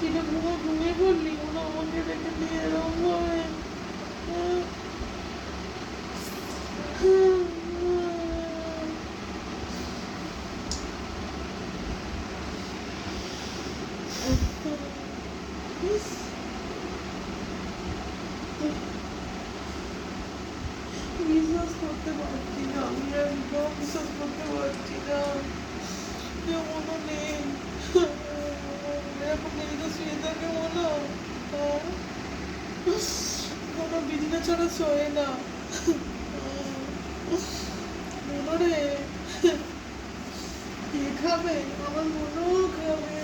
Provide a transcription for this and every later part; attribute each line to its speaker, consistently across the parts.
Speaker 1: Tiene muy, muy bonito, no, no, no, no, no, বিশ্বাস করতে পারছি না আমি বিশ্বাস করতে পারছি না মনে নেই মনে? কোনো ছাড়া না মনে রে কে খাবে আমার মনেও খাবে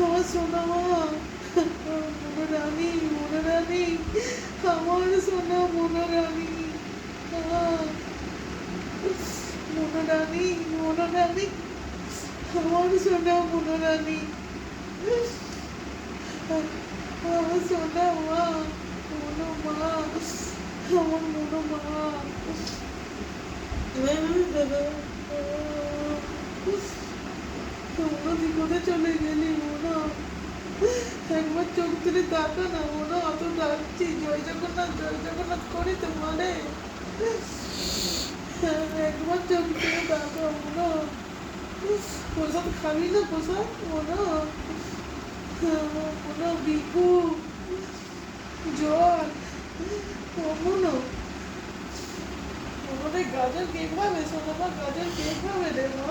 Speaker 1: আমার সোনা মা মোনা রানী মোনা রানী আমার সোনা মোনা রানী আহ, মোনা রানী মোনা রানী আমার সোনা মোনা রানী আমার সোনা মা মোনো মা আমার মোনো মা তোমরা কোথায় চলে গেলি মোনা। একবার চোখ তুলে তাকা না মোনা, অত ডাকছি। জয় জগন্নাথ জয় জগন্নাথ করি তো একবার চোখ তুলে তাকা মোনা। প্রসাদ খাবি না প্রসাদ? মোনা। মোনা বিকু জল। মোনো মোনারে গাজর কে খাবে? সোনামা, গাজর কে খাবে রে মা?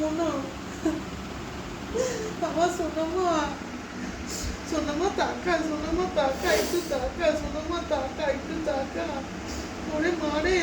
Speaker 1: মনো আমার সোনামা সোনামা তাকা সোনামা তাকা একটু তাকা সোনামা তাকা একটু তাকা ওরে মারে